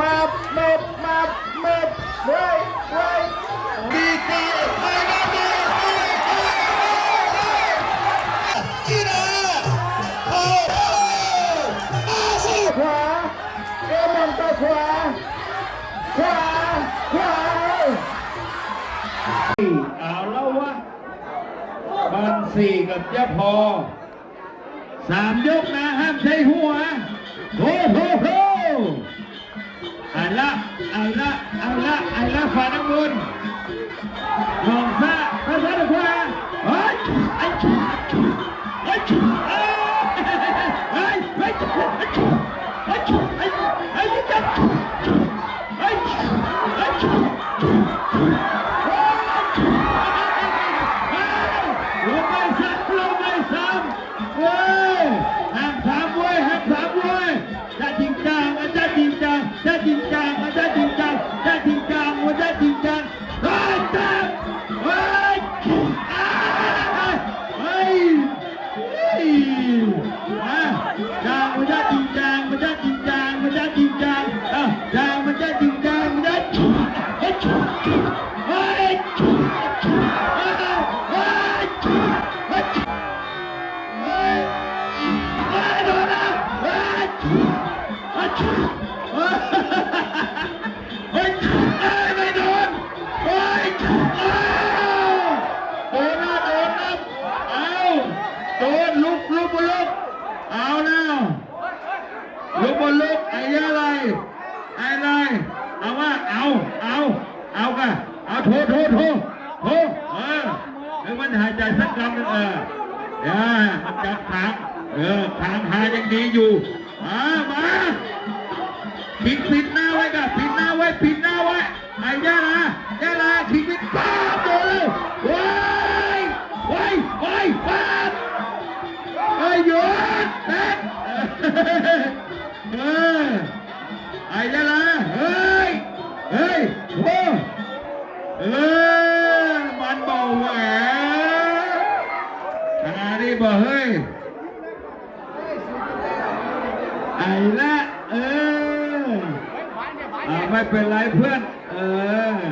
มาเม็ดมาเม็ดเว้ยเว้ยดีดีมาดีดีกีฬาโอ้อาชีขวาเอ็มอนตัวขวาขวาขวาเอาแล้ววะบันสี่กับเจ้าพอสามยกนะห้ามใช้หัวโอ้โหโหเอันละ เอันละเอันละเอันละฝ่ายน้ำเงินลองซะภาษาตะควาเฮ้ยไอ้ชูไอ้ชูเอ้ยเฮ้ยไอ้ชูไอ้ชูไอ้ชูไอ้ไอ้ยักษ์ไอ้ชูไอ้ชูลงไปซ้ำลงไปซ้ำเว้ย ฮ้ยอะจางมันจะจริงจังมันจะจริงจังมันจะจริงจังอะจางมันจะจริงจังมันจะจุ๊บเฮ้ยจุ๊บจุ๊บเฮ้ยจุ๊บจุ๊บ ลุกบนลุกไอ้ยะอะไรไอ้อะไรเอาว่าเอาเอาเอากะเอาโทโทโทโทเออให้มันหายใจสักคำนึงเออเออมันจับขางเออขางหายังดีอยู่มามาปิดปิด เออไอ้ยะละเฮ้ย เฮ้ยโอ้เออมันเบาแหวนขนาดนี้บ่เฮ้ย ไอ้ละเออเอาไม่เป็นไรเพื่อน เออ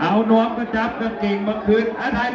เอานวมกระจับกางเกงมาคืนอะถ่าย